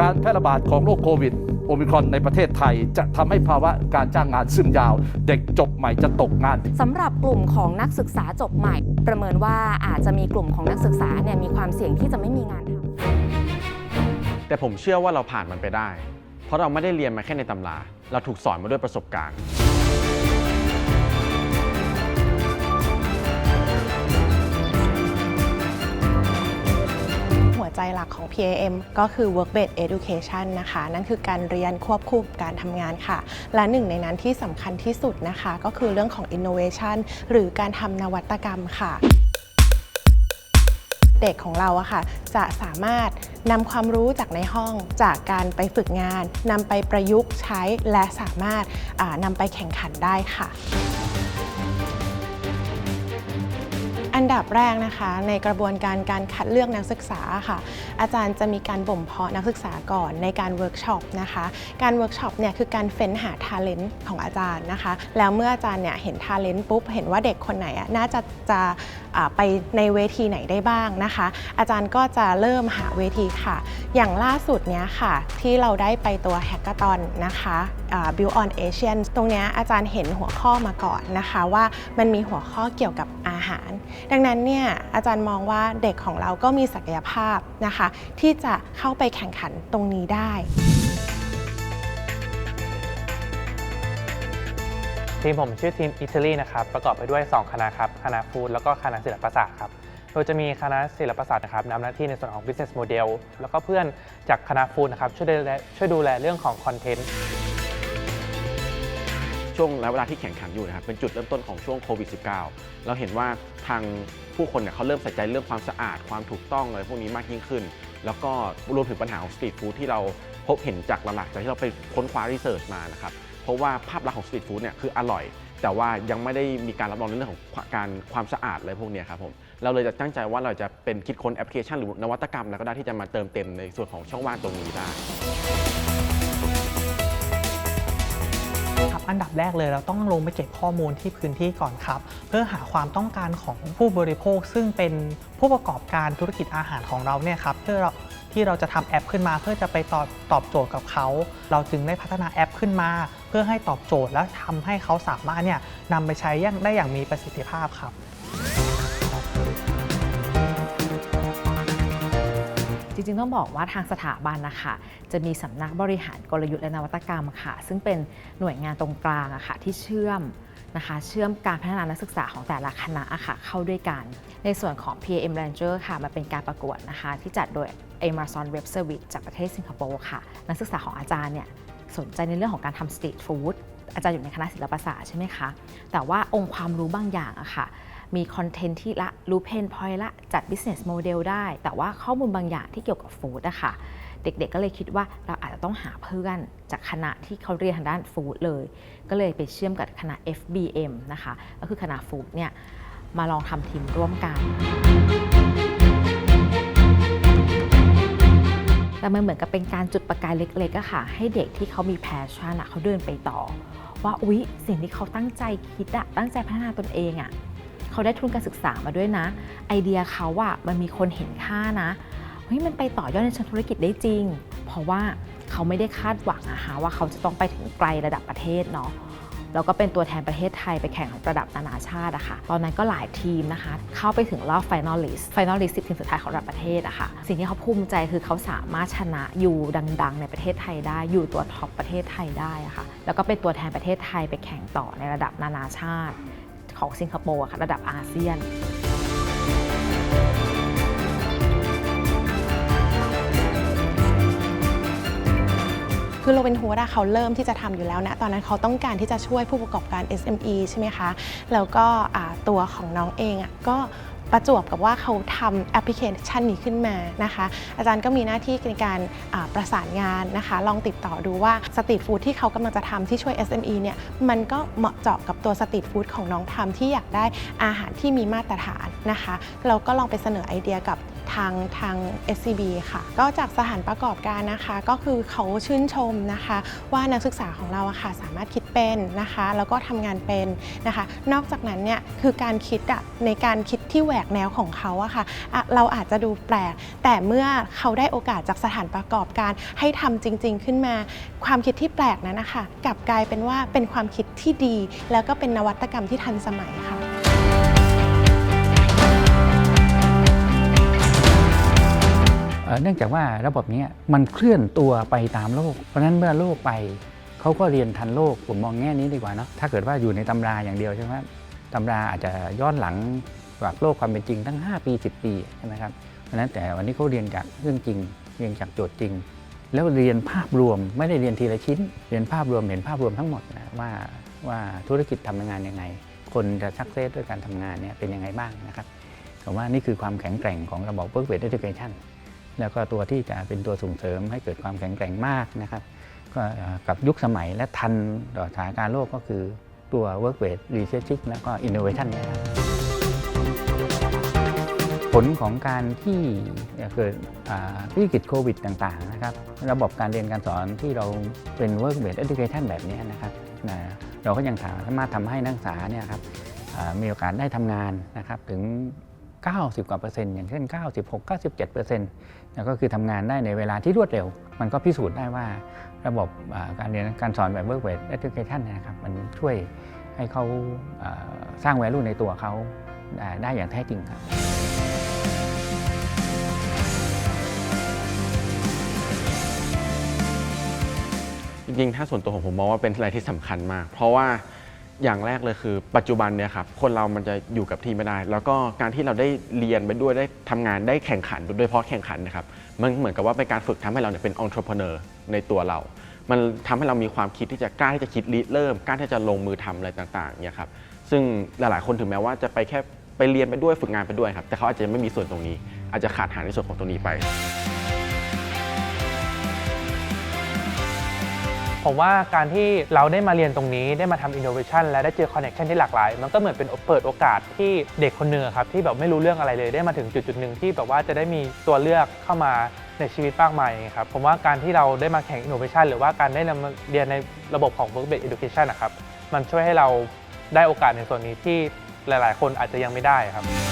การแพร่ระบาดของโรคโควิดโอมิครอนในประเทศไทย จะทำให้ภาวะการจ้างงานซึมยาว เด็กจบใหม่จะตกงานสำหรับกลุ่มของนักศึกษาจบใหม่ ประเมินว่าอาจจะมีกลุ่มของนักศึกษาเนี่ยมีความเสี่ยงที่จะไม่มีงานทำแต่ผมเชื่อว่าเราผ่านมันไปได้ เพราะเราไม่ได้เรียนมาแค่ในตำรา เราถูกสอนมาด้วยประสบการณ์ ใจหลักของ PAM ก็คือ work based education นะคะ นั่นคือการเรียนควบคู่กับการทำงานค่ะ และหนึ่งในนั้นที่สำคัญที่สุดนะคะ ก็คือเรื่องของ innovation หรือการทำนวัตกรรมค่ะเด็กของเราอะค่ะจะสามารถนำความรู้จากในห้องจากการไปฝึกงานนำไปประยุกต์ใช้และสามารถนำไปแข่งขันได้ค่ะ อันดับแรกนะคะในกระบวนการการคัดเลือกนักศึกษาค่ะ อาจารย์จะมีการบ่มเพาะนักศึกษาก่อนในการเวิร์กช็อปนะคะ การเวิร์กช็อปเนี่ยคือการเฟ้นหาท a เลน t ของอาจารย์นะคะ แล้วเมื่ออาจารย์เนี่ยเห็นท a เลน t ปุ๊บ เห็นว่าเด็กคนไหนอะน่าจะจะไปในเวทีไหนได้บ้างนะคะ อาจารย์ก็จะเริ่มหาเวทีค่ะ อย่างล่าสุดเนี้ยค่ะ ที่เราได้ไปตัวแฮกเกอร์ตอนนะคะ Build on Asian ตรงนี้อาจารย์เห็นหัวข้อมาก่อนนะคะว่ามันมีหัวข้อเกี่ยวกับอาหาร ดังนั้นเนี่ยอาจารย์มองว่าเด็กของเราก็มีศักยภาพนะคะ ที่จะเข้าไปแข่งขันตรงนี้ได้ทีมผมชื่อทีมอิตาลีนะครับประกอบไปด้วย 2 คณะครับคณะฟู้ดแล้วก็คณะศิลปศาสตร์ครับโดยจะมีคณะศิลปศาสตร์นะครับนำหน้าที่ในส่วนของ business model แล้วก็เพื่อนจากคณะฟู้ดนะครับช่วยดูแลช่วยดูแลเรื่องของคอนเทนต์ ช่วงและเวลาที่แข่งขันอยู่นะครับเป็นจุดเริ่มต้นของช่วงโควิด -19 เราเห็นว่าทางผู้คนเนี่ยเขาเริ่มใส่ใจเรื่องความสะอาดความถูกต้องอะไรพวกนี้มากยิ่งขึ้น แล้วก็รวมถึงปัญหาของสตรีทฟู้ดที่เราพบเห็นจากหลักๆจากที่เราไปค้นคว้ารีเสิร์ชมานะครับเพราะว่าภาพลักษณ์ของสตรีทฟู้ดเนี่ยคืออร่อย แต่ว่ายังไม่ได้มีการรับรองในเรื่องของการความสะอาดอะไรพวกนี้ครับผมเราเลยจะตั้งใจว่าเราจะเป็นคิดค้นแอปพลิเคชันหรือนวัตกรรมแล้วก็ได้ที่จะมาเติมเต็มในส่วนของช่องว่างตรงนี้ได้ อันดับแรกเลยเราต้องลงไปเก็บข้อมูลที่พื้นที่ก่อนครับ เพื่อหาความต้องการของผู้บริโภค ซึ่งเป็นผู้ประกอบการธุรกิจอาหารของเราเนี่ยครับเพื่อเราที่เราจะทำแอปขึ้นมา เพื่อจะไปตอบตอบโจทย์กับเขา เราจึงได้พัฒนาแอปขึ้นมา เพื่อให้ตอบโจทย์และทำให้เขาสามารถเนี่ยนำไปใช้ย่างได้อย่างมีประสิทธิภาพครับ จริงๆต้องบอกว่าทางสถาบันนะคะจะมีสำนักบริหารกลยุทธ์และนวัตกรรมค่ะ ซึ่งเป็นหน่วยงานตรงกลางอะค่ะที่เชื่อมนะคะเชื่อมการพัฒนานักศึกษาของแต่ละคณะอะค่ะเข้าด้วยกัน ในส่วนของ PAM Ranger ค่ะมันเป็นการประกวดนะคะที่จัดโดย Amazon Web Service จากประเทศสิงคโปร์ค่ะ นักศึกษาของอาจารย์เนี่ยสนใจในเรื่องของการทำสตรีทฟู้ดอาจารย์อยู่ในคณะศิลปศาสตร์ใช่ไหมคะ แต่ว่าองค์ความรู้บางอย่างอะค่ะ มีคอนเทนต์ที่ละรู้เพนพอยละจัด business model ได้ แต่ว่าข้อมูลบางอย่างที่เกี่ยวกับฟู้ดอะค่ะ เด็กๆก็เลยคิดว่าเราอาจจะต้องหาเพื่อนจากคณะที่เขาเรียนทางด้านฟู้ดเลย ก็เลยไปเชื่อมกับคณะ FBM นะคะ ก็คือคณะฟู้ดเนี่ยมาลองทำทีมร่วมกันแต่มันเหมือนกับเป็นการจุดประกายเล็กๆอะค่ะ ให้เด็กที่เขามีแพชชั่นอะเขาเดินไปต่อ ว่าอุ๊ย สิ่งที่เขาตั้งใจคิดอะตั้งใจพัฒนาตนเองอะ เขาได้ทุนการศึกษามาด้วยนะ ไอเดียเขาอะมันมีคนเห็นค่านะเฮ้ยมันไปต่อยอดในเชิงธุรกิจได้จริง เพราะว่าเขาไม่ได้คาดหวังอะฮะว่าเขาจะต้องไปถึงไกลระดับประเทศเนาะแล้วก็เป็นตัวแทนประเทศไทยไปแข่งระดับนานาชาติอะค่ะ ตอนนั้นก็หลายทีมนะคะ เข้าไปถึงรอบ finalist finalist 10ทีมสุดท้ายของระดับประเทศอะค่ะ สิ่งที่เขาภูมิใจคือเขาสามารถชนะอยู่ดัง ๆ ในประเทศไทยได้ อยู่ตัวท็อปประเทศไทยได้อะค่ะ แล้วก็เป็นตัวแทนประเทศไทยไปแข่งต่อในระดับนานาชาติ ของสิงคโปร์อะค่ะระดับอาเซียนคือโรบินฮูดอะเขาเริ่มที่จะทำอยู่แล้วนะ ตอนนั้นเขาต้องการที่จะช่วยผู้ประกอบการ SME ใช่ไหมคะ แล้วก็ตัวของน้องเองอะก็ ประจวบกับว่าเขาทำแอปพลิเคชันนี้ขึ้นมานะคะ อาจารย์ก็มีหน้าที่ในการประสานงานนะคะ ลองติดต่อดูว่าสตรีทฟู้ดที่เขากำลังจะทำที่ช่วย SME เนี่ยมันก็เหมาะเจาะกับตัวสตรีทฟู้ดของน้องทำที่อยากได้อาหารที่มีมาตรฐานนะคะ เราก็ลองไปเสนอไอเดียกับ ทางทาง SCB ค่ะ ก็จากสถานประกอบการนะคะ ก็คือเขาชื่นชมนะคะ ว่านักศึกษาของเราค่ะสามารถคิดเป็นนะคะ แล้วก็ทำงานเป็นนะคะ นอกจากนั้นเนี่ยคือการคิดอะในการคิดที่แหวกแนวของเขาอะค่ะะเราอาจจะดูแปลก แต่เมื่อเขาได้โอกาสจากสถานประกอบการให้ทำจริง ๆ ขึ้นมา ความคิดที่แปลกนั้นนะคะกลับกลายเป็นว่าเป็นความคิดที่ดี แล้วก็เป็นนวัตกรรมที่ทันสมัยค่ะ เนื่องจากว่าระบบนี้มันเคลื่อนตัวไปตามโลก เพราะฉะนั้นเมื่อโลกไปเขาก็เรียนทันโลก ผมมองแง่นี้ดีกว่าเนาะถ้าเกิดว่าอยู่ในตำราอย่างเดียวใช่ไหมตำราอาจจะย้อนหลังกับโลกความเป็นจริงตั้ง 5 ปี 10 ปีใช่ไหมครับเพราะนั้นแต่วันนี้เขาเรียนจากเรื่องจริง เรียนจากโจทย์จริง แล้วเรียนภาพรวมไม่ได้เรียนทีละชิ้น เรียนภาพรวมเห็นภาพรวมทั้งหมดนะว่าว่าธุรกิจทำงานยังไง คนจะสักเซสด้วยการทำงานเนี่ยเป็นยังไงบ้างนะครับผมว่านี่คือความแข็งแกร่งของระบบ Work Based Education แล้วก็ตัวที่จะเป็นตัวส่งเสริมให้เกิดความแข็งแกร่งมากนะครับก็กับยุคสมัยและทันต่อสถานการณ์โลกก็คือตัว work based research แล้วก็ innovation เนี่ยครับผลของการที่เกิดวิกฤตโควิดต่างๆนะครับระบบการเรียนการสอนที่เราเป็น work based education แบบนี้นะครับนะเราก็ยังสามารถทำให้นักศึกษาเนี่ยครับมีโอกาสได้ทำงานนะครับถึง 90 กว่าเปอร์เซ็นต์อย่างเช่น 96 97เปอร์เซ็นต์แล้วก็คือทำงานได้ในเวลาที่รวดเร็ว มันก็พิสูจน์ได้ว่าระบบการเรียนการสอนแบบ work based education นยนะครับมันช่วยให้เขาสร้าง value ในตัวเขาอ่าได้อย่างแท้จริงครับจริงๆถ้าส่วนตัวของผมมองว่าเป็นอะไรที่สำคัญมาก เพราะว่า อย่างแรกเลยคือ ปัจจุบันเนี่ยครับคนเรามันจะอยู่กับที่ไม่ได้ แล้วก็การที่เราได้เรียนไปด้วยได้ทำงานได้แข่งขันโดยเฉพาะแข่งขันนะครับมันเหมือนกับว่าเป็นการฝึกทำให้เราเนี่ยเป็น entrepreneur ในตัวเรา มันทำให้เรามีความคิดที่จะกล้าที่จะคิดริเริ่มกล้าที่จะลงมือทำอะไรต่างๆเนี่ยครับซึ่งหลายๆคนถึงแม้ว่าจะไปแค่ไปเรียนไปด้วยฝึกงานไปด้วยครับแต่เขาอาจจะไม่มีส่วนตรงนี้ อาจจะขาดหายในส่วนของตรงนี้ไป ผมว่าการที่เราได้มาเรียนตรงนี้ได้มาทำ innovation และได้เจอ connection ที่หลากหลาย มันก็เหมือนเป็นเปิดโอกาสที่เด็กคนหนึ่งอะครับที่แบบไม่รู้เรื่องอะไรเลยได้มาถึงจุดจุดหนึ่งที่แบบว่าจะได้มีตัวเลือกเข้ามาในชีวิตมากมายครับผมว่าการที่เราได้มาแข่ง innovation หรือว่าการได้นำมาเรียนในระบบของ work based education นะครับมันช่วยให้เราได้โอกาสในส่วนนี้ที่หลาย ๆ คนอาจจะยังไม่ได้ครับ